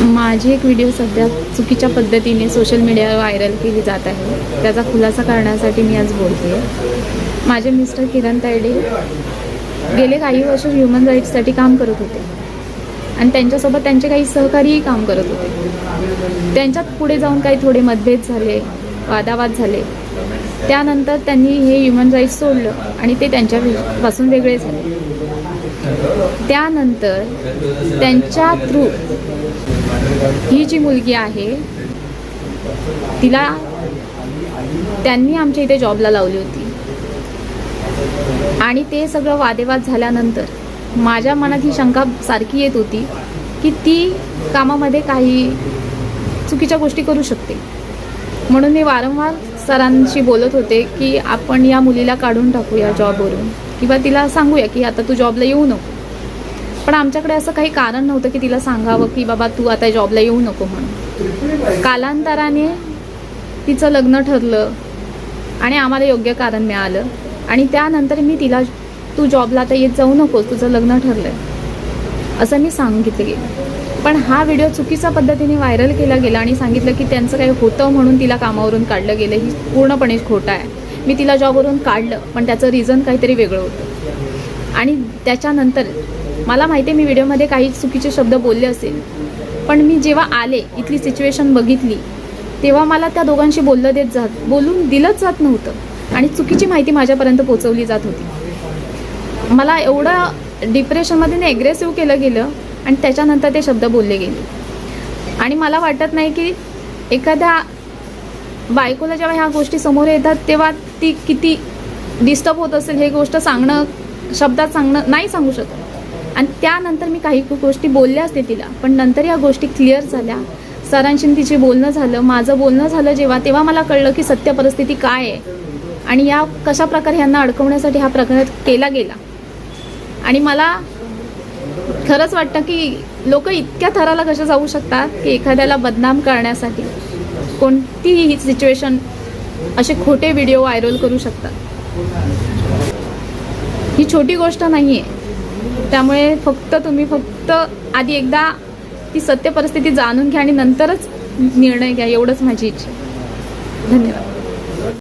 माझी एक व्हिडिओ सध्या चुकीच्या पद्धतीने सोशल मीडियावर व्हायरल केली जात आहे. त्याचा खुलासा करण्यासाठी मी आज बोलते माझे मिस्टर किरण तायडे गेले काही वर्ष ह्युमन राईट्ससाठी काम करत होते. आणि त्यांच्यासोबत त्यांचे काही सहकारीही काम करत होते. त्यांच्यात पुढे जाऊन काही थोडे मतभेद झाले वादावाद झाले. त्यानंतर त्यांनी हे ह्युमन राईट्स सोडलं आणि ते त्यांच्यापासून वेगळे झाले. त्यानंतर त्यांच्या थ्रू ही जी मुलगी आहे तिला त्यांनी आमच्या इथे जॉबला लावली होती. आणि ते सगळं वादेवाद झाल्यानंतर माझ्या मनात ही शंका सारखी येत होती की ती कामामध्ये काही चुकीच्या गोष्टी करू शकते. म्हणून मी वारंवार सरांशी बोलत होते की आपण या मुलीला काढून टाकूया जॉबवरून किंवा तिला सांगूया की आता तू जॉबला येऊ नको. पण आमच्याकडे असं काही कारण नव्हतं की तिला सांगावं की बाबा तू आता जॉबला येऊ नको म्हणून. कालांतराने तिचं लग्न ठरलं आणि आम्हाला योग्य कारण मिळालं. आणि त्यानंतर मी तिला तू जॉबला आता येत जाऊ नकोस तुझं लग्न ठरलं आहे असं मी सांगितलं गेलं. पण हा व्हिडिओ चुकीच्या पद्धतीने व्हायरल केला गेला आणि सांगितलं की त्यांचं काही होतं म्हणून तिला कामावरून काढलं गेलं. ही पूर्णपणे खोटं आहे. मी तिला जॉबवरून काढलं पण त्याचं रिझन काहीतरी वेगळं होतं. आणि त्याच्यानंतर मला माहिती आहे मी व्हिडिओमध्ये काही चुकीचे शब्द बोलले असेल. पण मी जेव्हा आले इथली सिच्युएशन बघितली तेव्हा मला त्या दोघांशी बोललं देत जात बोलून दिलंच जात नव्हतं. आणि चुकीची माहिती माझ्यापर्यंत पोचवली जात होती. मला एवढं डिप्रेशनमध्ये ॲग्रेसिव्ह केलं गेलं आणि त्याच्यानंतर ते शब्द बोलले गेले. आणि मला वाटत नाही की एखाद्या बायकोला जेव्हा ह्या गोष्टी समोर येतात तेव्हा ती किती डिस्टर्ब होत असेल हे गोष्ट सांगणं शब्दात सांगणं नाही सांगू शकत. आणि त्यानंतर मी काही गोष्टी बोलल्या असते तिला. पण नंतर या गोष्टी क्लिअर झाल्या. सरांशी तिचे बोलणं झालं. माझं बोलणं झालं जेव्हा तेव्हा मला कळलं की सत्य परिस्थिती काय आहे. आणि या कशा प्रकारे ह्यांना अडकवण्यासाठी हा प्रकार केला गेला. आणि मला खरंच वाटतं की लोक इतक्या थराला कशा जाऊ शकतात की एखाद्याला बदनाम करण्यासाठी. कोणतीही सिच्युएशन असे खोटे व्हिडिओ व्हायरल करू शकतात. ही छोटी गोष्ट नाही आहे त्यामुळे फक्त तुम्ही फक्त आधी एकदा ती सत्य परिस्थिती जाणून घ्या आणि नंतरच निर्णय घ्या एवढंच माझी इच्छा. धन्यवाद.